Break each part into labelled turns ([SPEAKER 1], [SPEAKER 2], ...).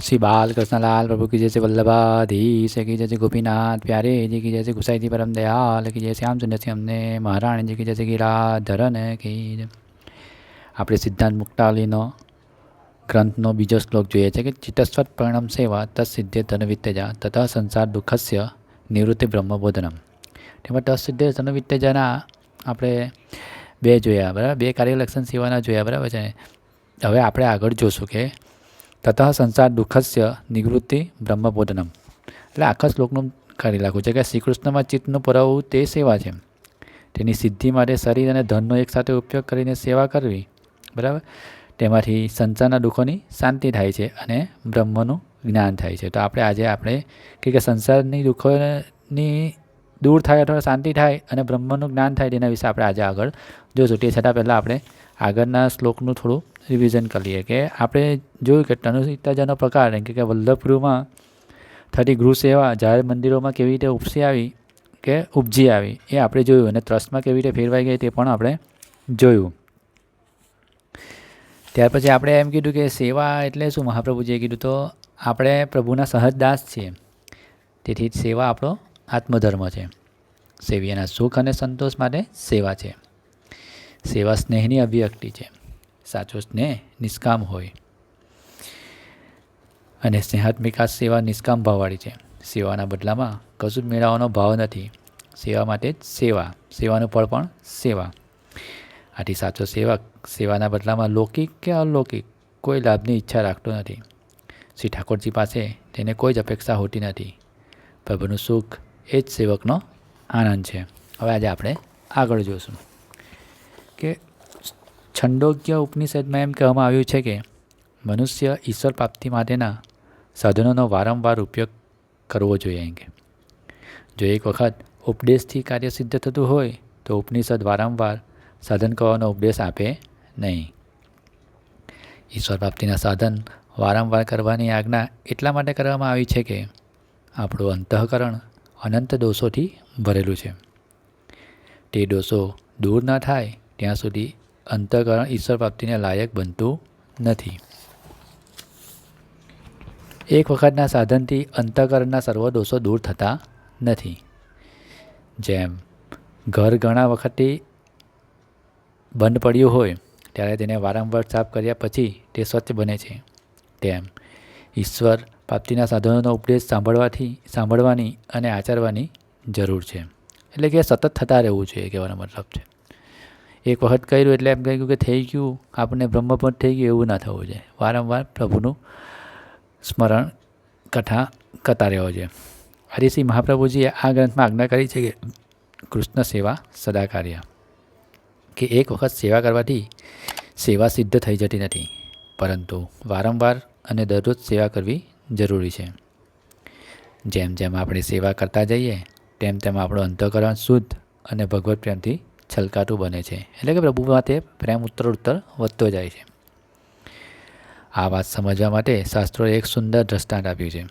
[SPEAKER 1] શ્રી બાલકૃષ્ણલાલ પ્રભુ કી જય વલ્લભાધીશ કી જય ગોપીનાથ પ્યારે જી કી જય ગુસાઈજી પરમ દયાલ કી જય શ્યામચંદ્ર સિંહ અમને મહારાણીજી કી જય ગિરાધરન કી જય આપણે સિદ્ધાંત મુક્તાવલીનો ગ્રંથનો બીજો શ્લોક જોઈએ છે કે ચિત્તસ્વત પરિણામ સેવા તત્સિદ્ધે ધનવિત્તેજા તથા સંસાર દુઃખસ્ય નિવૃત્તિ બ્રહ્મબોધનમ. તેમાં તત્સિદ્ધે ધનવિત્તેજાના આપણે બે જોયા, બરાબર? બે કાર્યલક્ષણ સેવાના જોયા, બરાબર છે? હવે આપણે આગળ જોશું કે તતઃ સંસાર દુઃખસ્ય નિવૃત્તિ બ્રહ્મબોધનમ એટલે આખા શ્લોકનું કાઢી નાખવું છે કે શ્રી કૃષ્ણમાં ચિત્તનું પુરાવવું તે સેવા છે. તેની સિદ્ધિ માટે શરીર અને ધનનો એકસાથે ઉપયોગ કરીને સેવા કરવી, બરાબર? તેમાંથી સંસારના દુઃખોની શાંતિ થાય છે અને બ્રહ્મનું જ્ઞાન થાય છે. તો આપણે આજે આપણે કે સંસારની દુઃખોની દૂર થાય અથવા શાંતિ થાય અને બ્રહ્મનું જ્ઞાન થાય તેના વિશે આપણે આજે આગળ જોઈશું તે છતાં પહેલાં આપણે આગળના શ્લોકનું થોડું રિવિઝન કરી લઈએ કે આપણે જોયું કે તનુસિતાજાનો પ્રકાર એમ કે વલ્લભગૃહમાં થતી ગૃહ સેવા જાહેર મંદિરોમાં કેવી રીતે ઉપસી આવી કે ઉપજી આવી એ આપણે જોયું અને ટ્રસ્ટમાં કેવી રીતે ફેરવાઈ ગઈ તે પણ આપણે જોયું. ત્યાર પછી આપણે એમ કીધું કે સેવા એટલે શું? મહાપ્રભુજીએ કીધું તો આપણે પ્રભુના સહજ દાસ છીએ. તેથી સેવા આપણો આત્મધર્મ છે. સેવીના સુખ અને સંતોષ માટે સેવા છે. સેવા સ્નેહની અભિવ્યક્તિ છે. સાચો સ્નેહ નિષ્કામ હોય. અને સ્નેહાત્મિકા સેવા નિષ્કામ ભાવવાળી છે. સેવાના બદલામાં કશું જ મેળવવાનો ભાવ નથી. સેવા માટે જ સેવા. સેવાનું ફળ પણ સેવા. આથી સાચો સેવક સેવાના બદલામાં લૌકિક કે અલૌકિક કોઈ લાભની ઈચ્છા રાખતો નથી. શ્રી ઠાકોરજી પાસે તેને કોઈ જ અપેક્ષા હોતી નથી. પ્રભુનું સુખ એ જ સેવકનો આનંદ છે. હવે આજે આપણે આગળ જોઈશું કે છંડોગ્ય ઉપનિષદમાં એમ કહેવામાં આવ્યું છે કે મનુષ્ય ઈશ્વર પ્રાપ્તિ માટેના સાધનોનો વારંવાર ઉપયોગ કરવો જોઈએ એમ કે. જો એક વખત ઉપદેશથી કાર્ય સિદ્ધ થતું હોય, તો ઉપનિષદ વારંવાર સાધન કરવાનો ઉપદેશ આપે નહીં. ઈશ્વર પ્રાપ્તિના સાધન વારંવાર કરવાની આજ્ઞા એટલા માટે કરવામાં આવી છે કે આપણું અંતઃકરણ અનંત દોષોથી ભરેલું છે. તે દોષો દૂર ન થાય ત્યાં સુધી અંતઃકરણ ઈશ્વર પ્રાપ્તિને લાયક બનતું નથી. એક વખતના સાધનથી અંતઃકરણના સર્વ દોષો દૂર થતા નથી. જેમ ઘર ઘણા વખતથી બંધ પડ્યું હોય ત્યારે તેને વારંવાર સાફ કર્યા પછી તે સ્વચ્છ બને છે. તેમ ઈશ્વર પ્રાપ્તિના સાધનોનો ઉપદેશ સાંભળવાથી, સાંભળવાની અને આચરવાની જરૂર છે. એટલે કે સતત થતા રહેવું જોઈએ કહેવાનો મતલબ છે. એક વખત કર્યું એટલે એમ કહ્યું કે થઈ ગયું, આપણને બ્રહ્મપદ થઈ ગયું, એવું ના થવું જોઈએ. વારંવાર પ્રભુનું સ્મરણ, કથા કરતા રહેવો જોઈએ. હરિસિંહ મહાપ્રભુજીએ આ ગ્રંથમાં આજ્ઞા કરી છે કે કૃષ્ણ સેવા સદા કાર્ય કે એક વખત સેવા કરવાથી સેવા સિદ્ધ થઈ જતી નથી. પરંતુ વારંવાર અને દરરોજ સેવા કરવી જરૂરી છે. જેમ જેમ આપણે સેવા કરતા જઈએ, તેમ તેમ આપણું અંતઃકરણ શુદ્ધ અને ભગવત પ્રેમથી છલકાતું બને છે. એટલે કે પ્રભુ માટે પ્રેમ ઉત્તર ઉત્તર વધતો જાય છે. આ વાત સમજવા માટે શાસ્ત્રોએ એક સુંદર દ્રષ્ટાંત આપ્યું છે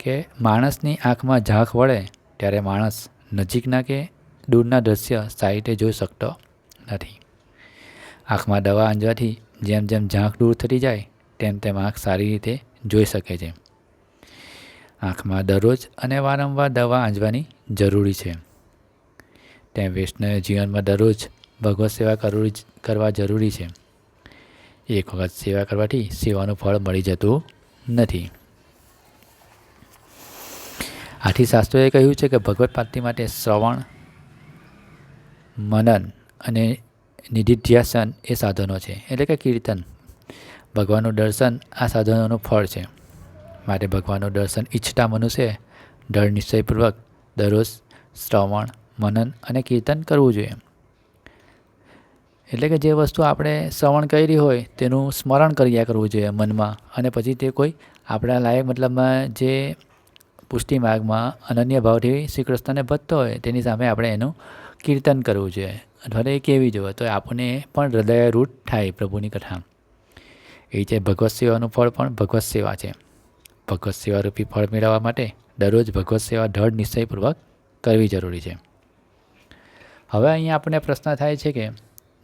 [SPEAKER 1] કે માણસની આંખમાં ઝાંખ વળે ત્યારે માણસ નજીકના કે દૂરના દૃશ્ય સારી રીતે જોઈ શકતો નથી. આંખમાં દવા આંજવાથી જેમ જેમ ઝાંખ દૂર થતી જાય, તેમ તેમ આંખ સારી રીતે જોઈ શકે છે. આંખમાં દરરોજ અને વારંવાર દવા આંજવાની જરૂરી છે. તે વૈષ્ણવ જીવનમાં દરરોજ ભગવત સેવા કરવી કરવા જરૂરી છે. એક વખત સેવા કરવાથી સેવાનું ફળ મળી જતું નથી. આથી શાસ્ત્રોએ કહ્યું છે કે ભગવત પ્રાપ્તિ માટે શ્રવણ, મનન અને નિધિધ્યાસન એ સાધનો છે, એટલે કે કીર્તન. ભગવાનનું દર્શન આ સાધનોનું ફળ છે. માટે ભગવાનનું દર્શન ઈચ્છતા મનુષ્યે દૃઢ નિશ્ચયપૂર્વક દરરોજ શ્રવણ, મનન અને કીર્તન કરવું જોઈએ. એટલે કે જે વસ્તુ આપણે શ્રવણ કરી હોય તેનું સ્મરણ કર્યા કરવું જોઈએ મનમાં અને પછી તે કોઈ આપણા લાયક મતલબમાં જે પુષ્ટિ માર્ગમાં અનન્ય ભાવથી શ્રી કૃષ્ણને ભજતો હોય તેની સામે આપણે એનું કીર્તન કરવું જોઈએ. અથવા તો એ કેવી જોઈએ તો આપણને પણ હૃદયરૂઢ થાય પ્રભુની કથા. એ છે ભગવત સેવાનું ફળ પણ ભગવત સેવા છે. ભગવત સેવારૂપી ફળ મેળવવા માટે દરરોજ ભગવત સેવા દઢ નિશ્ચયપૂર્વક કરવી જરૂરી છે. હવે અહીંયા આપણને પ્રશ્ન થાય છે કે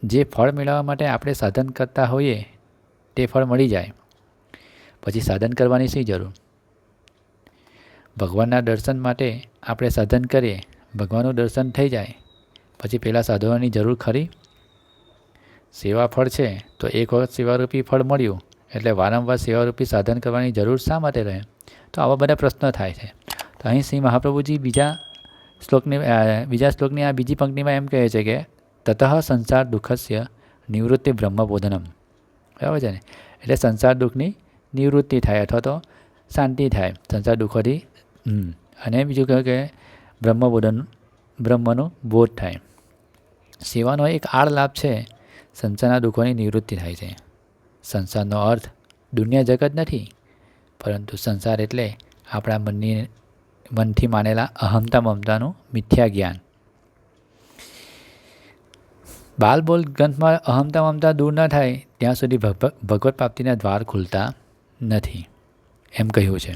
[SPEAKER 1] જે ફળ મેળવવા માટે આપણે સાધન કરતા હોઈએ તે ફળ મળી જાય. પછી સાધન કરવાની શી જરૂર? ભગવાનના દર્શન માટે આપણે સાધન કરીએ, ભગવાનનું દર્શન થઈ જાય, પછી પહેલાં સાધવાની જરૂર ખરી? સેવા ફળ છે, તો એક વખત સેવારૂપી ફળ મળ્યું, એટલે વારંવાર સેવારૂપી સાધન કરવાની જરૂર શા માટે રહે? તો આવા બધા પ્રશ્નો થાય છે. તો અહીં શ્રી મહાપ્રભુજી બીજા શ્લોકની બીજા શ્લોકની આ બીજી પંક્તિમાં એમ કહે છે કે, તતઃ સંસાર દુઃખસ્ય નિવૃત્તિ બ્રહ્મબોધનમ. બરાબર છે ને? એટલે સંસાર દુઃખની નિવૃત્તિ થાય અથવા તો શાંતિ થાય, સંસાર દુઃખોથી. અને બીજું કહ્યું કે બ્રહ્મબોધન, બ્રહ્મનો બોધ થાય. સેવાનો એક આડ લાભ છે સંસારના દુઃખોની નિવૃત્તિ થાય છે. સંસારનો અર્થ દુનિયા જગત નથી, પરંતુ સંસાર એટલે આપણા મનની મનથી માનેલા અહમતા મમતાનું મિથ્યા જ્ઞાન. બાલબોલ ગ્રંથમાં અહમતા મમતા દૂર ન થાય ત્યાં સુધી ભગ- ભગવત પ્રાપ્તિના દ્વાર ખુલતા નથી, એમ કહ્યું છે.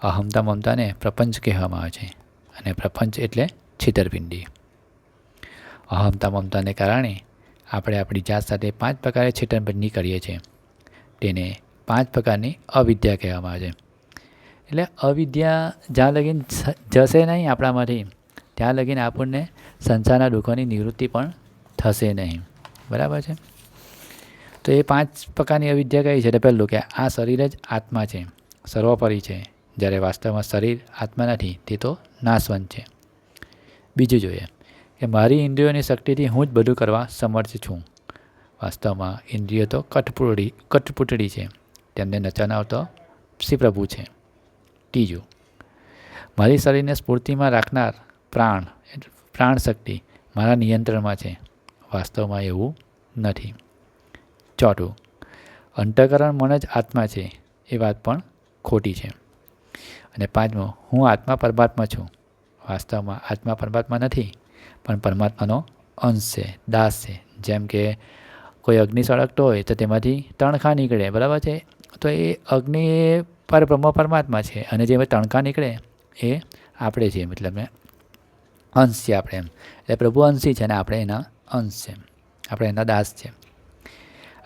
[SPEAKER 1] અહમતા મમતાને પ્રપંચ કહેવામાં આવે છે અને પ્રપંચ એટલે છેતરપિંડી. અહમતા મમતાને કારણે આપણે આપણી જાત સાથે પાંચ પ્રકારે છેતરપિંડી કરીએ છીએ. તેને પાંચ પ્રકારની અવિદ્યા કહેવામાં આવે છે. એટલે અવિદ્યા જ્યાં લગીન જશે નહીં આપણામાંથી, ત્યાં લગીન આપણને સંસારના દુઃખોની નિવૃત્તિ પણ થશે નહીં. બરાબર છે? તો એ પાંચ પ્રકારની અવિદ્યા કઈ છે? તો પહેલું કે આ શરીર જ આત્મા છે. સર્વોપરી છે. જ્યારે વાસ્તવમાં શરીર આત્મા નથી, તે તો નાશવંત છે. બીજું જોઈએ. કે મારી ઇન્દ્રિયોની શક્તિથી હું જ બધું કરવા સમર્થ છું. વાસ્તવમાં ઇન્દ્રિયો તો કઠપુતળી કઠપુતળી છે. તેમને નચાનાર તો શ્રી પ્રભુ છે. ત્રીજું, મારી શરીરને સ્ફૂર્તિમાં રાખનાર પ્રાણ પ્રાણ શક્તિ મારા નિયંત્રણમાં છે. વાસ્તવમાં એવું નથી. ચોથું, અંતઃકરણ મન જ આત્મા છે. એ વાત પણ ખોટી છે. અને પાંચમો, હું આત્મા પરમાત્મા છું. વાસ્તવમાં આત્મા પરમાત્મા નથી. પણ પરમાત્માનો અંશ છે, દાસ છે. જેમ કે કોઈ અગ્નિ સળગતો હોય તો તેમાંથી તણખા નીકળે, બરાબર છે? તો એ અગ્નિ એ પરબ્રહ્મ પરમાત્મા છે અને જે તણખા નીકળે એ આપણે છીએ, મતલબ અંશ છે આપણે એમ. એટલે પ્રભુ અંશી છે અને આપણે એના અંશ છે. આપણે એના દાસ છે.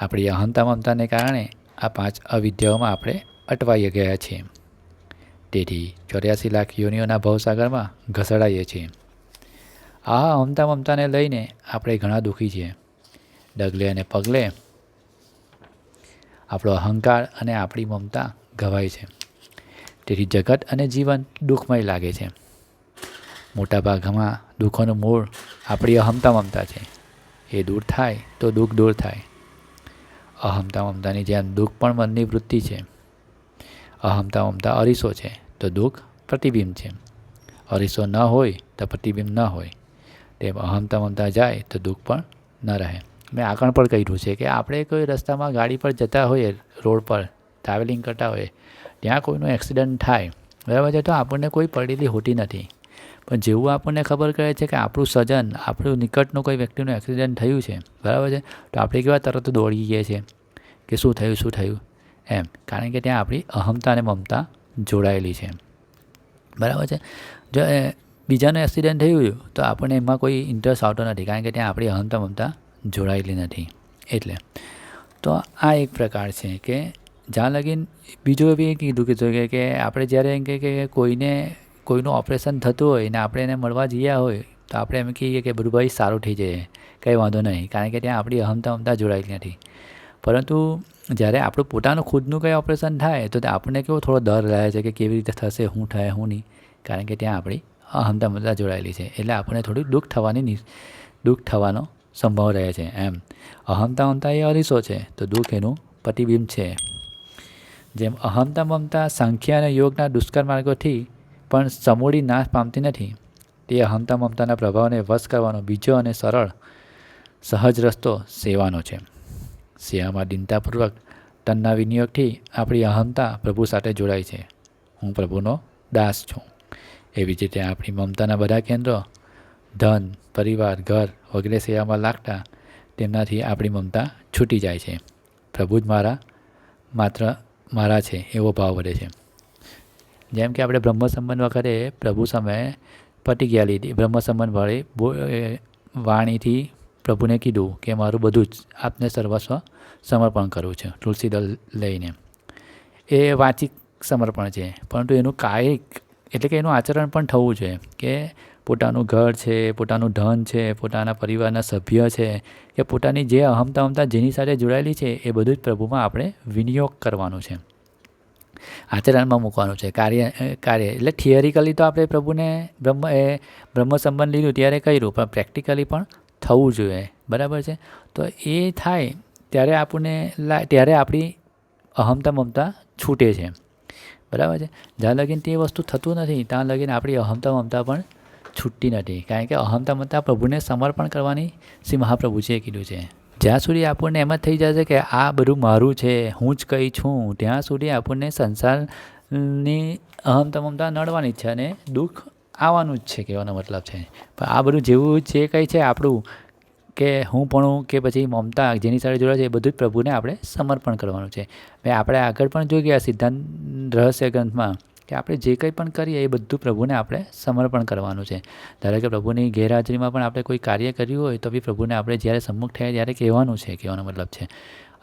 [SPEAKER 1] આપણી અહંતા મમતાને કારણે આ પાંચ અવિદ્યાઓમાં આપણે અટવાઈ ગયા છીએ. તેથી ચોર્યાસી લાખ યોનિઓના ભવસાગરમાં ઘસડાઈએ છીએ. આ અહમતા મમતાને લઈને આપણે ઘણા દુઃખી છીએ. ડગલે અને પગલે આપણો અહંકાર અને આપણી મમતા ઘવાય છે. તેથી જગત અને જીવન દુઃખમય લાગે છે. મોટાભાગમાં દુઃખોનું મૂળ આપણી અહમતા મમતા છે. એ દૂર થાય તો દુઃખ દૂર થાય. અહમતા મમતાની જેમ દુઃખ પણ મનની વૃત્તિ છે. અહમતા મમતા અરીસો છે તો દુઃખ પ્રતિબિંબ છે. અરીસો ન હોય તો પ્રતિબિંબ ન હોય. તેમ અહમતા મમતા જાય તો દુઃખ પણ ન રહે. મેં આગળ પણ કહ્યું છે કે આપણે કોઈ રસ્તામાં ગાડી પર જતા હોઈએ, રોડ પર ટ્રાવેલિંગ કરતા હોઈએ, ત્યાં કોઈનો એક્સિડન્ટ થાય, બરાબર છે, તો આપણને કોઈ પડેલી હોતી નથી. પણ જેવું આપણને ખબર કહે છે કે આપણું સજન આપણું નિકટનું કોઈ વ્યક્તિનું એક્સિડન્ટ થયું છે, બરાબર છે, તો આપણે કેવા તરત દોડી જઈએ છીએ કે શું થયું શું થયું? એમ, કારણ કે ત્યાં આપણી અહમતા અને મમતા જોડાયેલી છે. બરાબર છે? જો બીજાનું એક્સિડન્ટ થયું તો આપણને એમાં કોઈ ઇન્ટરેસ્ટ આવતો નથી, કારણ કે ત્યાં આપણી અહંતા મમતા જોડાયેલી નથી. એટલે, તો આ એક પ્રકાર છે કે, જ્યાં લગીન બીજું બી કીધું કીધું કે કે આપણે જ્યારે એમ કે કે કોઈને, કોઈનું ઓપરેશન થતું હોય ને આપણે એને મળવા જઈએ હોય, તો આપણે એમ કહીએ કે બધું ભાઈ સારું થઈ જાય, કંઈ વાંધો નહીં, કારણ કે ત્યાં આપણી અહમતા અમતા જોડાયેલી નથી. પરંતુ જ્યારે આપણું પોતાનું ખુદનું કંઈ ઓપરેશન થાય, તો આપણને કેવો થોડો ડર રહે છે કે કેવી રીતે થશે, શું થાય, શું નહીં, કારણ કે ત્યાં આપણી મમતા જોડાયેલી છે. એટલે આપણને થોડું દુઃખ થવાની દુઃખ થવાનો સંભવ રહે છે એમ. અહમતા મમતા એ અરીસો છે, તો દુઃખ એનું પ્રતિબિંબ છે. જેમ અહમતા મમતા સંખ્યા અને યોગના દુષ્કર માર્ગોથી પણ સમૂળી નાશ પામતી નથી, તે અહમતા મમતાના પ્રભાવને વશ કરવાનો બીજો અને સરળ, સહજ રસ્તો સેવાનો છે. સેવામાં દિનતાપૂર્વક તનના વિનિયોગથી આપણી અહમતા પ્રભુ સાથે જોડાય છે. હું પ્રભુનો દાસ છું. એવી જ રીતે આપણી મમતાના બધા કેન્દ્રો, ધન, પરિવાર, ઘર વગેરે સેવામાં લાગતા તેમનાથી આપણી મમતા છૂટી જાય છે. પ્રભુ જ મારા, માત્ર મારા છે એવો ભાવ વધે છે. જેમ કે આપણે બ્રહ્મ સંબંધ વખતે પ્રભુ સમયે પ્રતિજ્ઞા લીધી. બ્રહ્મ સંબંધ વડે વાણીથી પ્રભુને કીધું કે મારું બધું જ આપને સર્વસ્વ સમર્પણ કરવું છે તુલસી દળ લઈને. એ વાચિક સમર્પણ છે, પરંતુ એનું કાયિક એટલે કે એનું આચરણ પણ થવું જોઈએ કે પોતાનું ઘર છે, પોતાનું ધન છે, પોતાના પરિવારના સભ્ય છે, કે પોતાની જે અહમતા અમતા જેની સાથે જોડાયેલી છે, એ બધું જ પ્રભુમાં આપણે વિનિયોગ કરવાનું છે. આચરણમાં મૂકવાનું છે. કાર્ય કાર્ય. એટલે થિયરિકલી તો આપણે પ્રભુને બ્રહ્મ, એ બ્રહ્મ સંબંધ લીધું ત્યારે કર્યું, પણ પ્રેક્ટિકલી પણ થવું જોઈએ. બરાબર છે? તો એ થાય ત્યારે આપણને ત્યારે આપણી અહમતા મમતા છૂટે છે. બરાબર છે? જ્યાં લગીન તે વસ્તુ થતું નથી, ત્યાં લગીન આપણી અહમતા મમતા પણ છૂટતી નથી. કારણ કે અહમતા મમતા પ્રભુને સમર્પણ કરવાની શ્રી મહાપ્રભુજીએ કીધું છે. જ્યાં સુધી આપણને એમ જ થઈ જશે કે આ બધું મારું છે, હું જ કંઈ છું, ત્યાં સુધી આપણને સંસારની અહમતા મમતા નડવાની છે અને દુઃખ આવવાનું જ છે, કહેવાનો મતલબ છે. પણ આ બધું જેવું જે કંઈ છે આપણું કે હું પણ કે પછી મમતા જેની સાથે જોડાય છે એ બધું જ પ્રભુને આપણે સમર્પણ કરવાનું છે. મેં આપણે આગળ પણ જોઈ ગયા સિદ્ધાંત, રહસ્ય ગ્રંથમાં કે આપણે જે કંઈ પણ કરીએ એ બધું પ્રભુને આપણે સમર્પણ કરવાનું છે. ધારો કે પ્રભુની ગેરહાજરીમાં પણ આપણે કોઈ કાર્ય કર્યું હોય તો બી પ્રભુને આપણે જ્યારે સમ્મુખ થયા ત્યારે કહેવાનું છે, કહેવાનો મતલબ છે.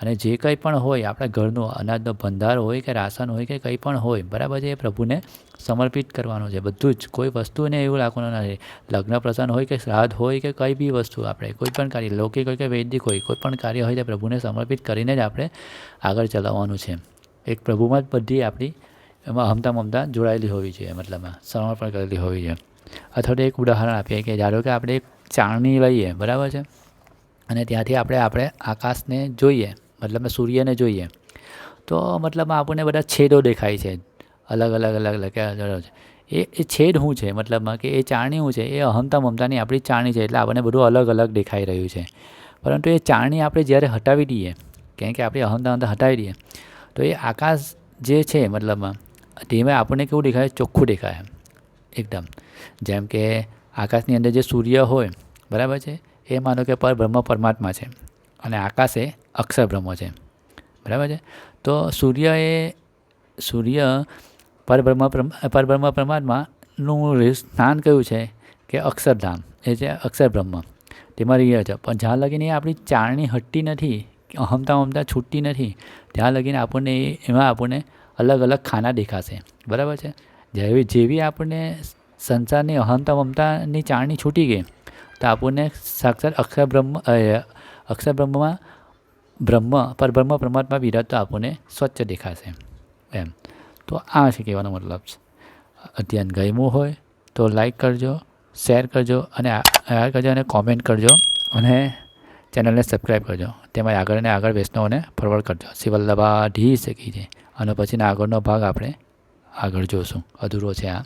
[SPEAKER 1] અને જે કંઈ પણ હોય, આપણા ઘરનું અનાજનો ભંડાર હોય કે રાશન હોય કે કંઈ પણ હોય, બરાબર છે, એ પ્રભુને સમર્પિત કરવાનું છે. બધું જ, કોઈ વસ્તુને એવું રાખવાનું નથી લગ્ન પ્રસંગ હોય કે શ્રાદ્ધ હોય કે કંઈ બી વસ્તુ આપણે, કોઈ પણ કાર્ય, લૌકિક હોય કે વૈદિક હોય, કોઈ પણ કાર્ય હોય તે પ્રભુને સમર્પિત કરીને જ આપણે આગળ ચલાવવાનું છે. એક પ્રભુમાં જ બધી આપણી એમાં હમતા મમતા જોડાયેલી હોવી જોઈએ, મતલબમાં સમર્પણ કરેલી હોવી જોઈએ. અથવા તો એક ઉદાહરણ આપીએ કે ધારો કે આપણે એક ચાળણી લઈએ, બરાબર છે? અને ત્યાંથી આપણે આપણે આકાશને જોઈએ. મતલબ સૂર્યને જોઈએ, તો મતલબમાં આપણને બધા છેદો દેખાય છે. અલગ અલગ અલગ અલગ એ એ છેદ શું છે? મતલબમાં કે એ ચાળણી શું છે? એ અહમતા મમતાની આપણી ચાણી છે, એટલે આપણને બધું અલગ અલગ દેખાઈ રહ્યું છે. પરંતુ એ ચાણી આપણે જ્યારે હટાવી દઈએ, કેમ કે આપણે અહમતા મમતા હટાવી દઈએ, તો એ આકાશ જે છે મતલબમાં તેમાં આપણને કેવું દેખાય? ચોખ્ખું દેખાય. એકદમ. જેમ કે આકાશની અંદર જે સૂર્ય હોય, બરાબર છે? એ માનો કે પર બ્રહ્મ પરમાત્મા છે. અને આકાશ અક્ષર બ્રહ્મ છે. બરાબર છે? તો સૂર્ય એ સૂર્ય પરબ્રહ્મ પરબ્રહ્મ પરમાત્માનું સ્થાન કયું છે? કે અક્ષરધામ. એ છે અક્ષર બ્રહ્મ. તેમાં રહીએ છે. પણ જ્યાં લગીને આપણી ચાળણી હટતી નથી, અહમતા અમતા છૂટતી નથી, ત્યાં લગીને આપણને એમાં આપણને અલગ અલગ ખાના દેખાશે. બરાબર છે? જેવી જેવી આપણને સંસારની અહમતા મમતાની ચાળણી છૂટી ગઈ, તો આપણને સાક્ષાત અક્ષર બ્રહ્મ અક્ષર બ્રહ્મમાં બ્રહ્મ, પરબ્રહ્મ, પરમાત્મા વિરાજતો આપણને સ્વચ્છ દેખાશે એમ. તો આ છે કહેવાનો મતલબ છે. અધ્યયન ગમ્યું હોય તો લાઈક કરજો શેર કરજો અને આ કરજો અને કોમેન્ટ કરજો અને ચેનલને સબસ્ક્રાઈબ કરજો. તેમાં આગળ ને આગળ વૈષ્ણવને ફોરવર્ડ કરજો. શિવલ્લભા, ઢી શકી છે અને પછીના આગળનો ભાગ આપણે આગળ જોઈશું અધૂરો છે આ.